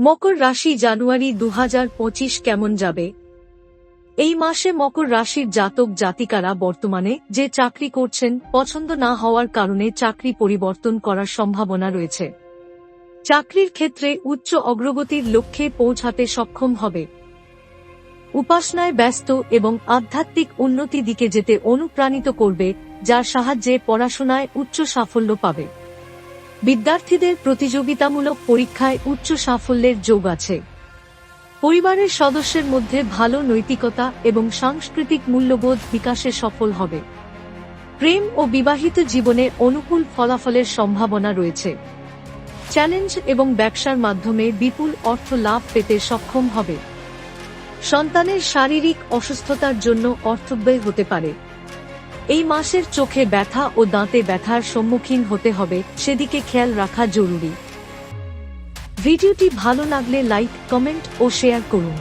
মকর রাশি জানুয়ারি দু হাজার পঁচিশ কেমন যাবে? এই মাসে মকর রাশির জাতক জাতিকারা বর্তমানে যে চাকরি করছেন, পছন্দ না হওয়ার কারণে চাকরি পরিবর্তন করার সম্ভাবনা রয়েছে। চাকরির ক্ষেত্রে উচ্চ অগ্রগতির লক্ষ্যে পৌঁছাতে সক্ষম হবে। উপাসনায় ব্যস্ত এবং আধ্যাত্মিক উন্নতি দিকে যেতে অনুপ্রাণিত করবে, যার সাহায্যে পড়াশোনায় উচ্চ সাফল্য পাবে। বিদ্যার্থীদের প্রতিযোগিতামূলক পরীক্ষায় উচ্চ সাফল্যের যোগ আছে। পরিবারের সদস্যের মধ্যে ভালো নৈতিকতা এবং সাংস্কৃতিক মূল্যবোধ বিকাশে সফল হবে। প্রেম ও বিবাহিত জীবনে অনুকূল ফলাফলের সম্ভাবনা রয়েছে। চ্যালেঞ্জ এবং ব্যবসার মাধ্যমে বিপুল অর্থ লাভ পেতে সক্ষম হবে। সন্তানের শারীরিক অসুস্থতার জন্য অর্থব্যয় হতে পারে। এই মাসের চোখে ব্যথা ও দাঁতে ব্যথার সম্মুখীন হতে হবে, সেদিকে খেয়াল রাখা জরুরি। ভিডিওটি ভালো লাগলে লাইক, কমেন্ট ও শেয়ার করুন।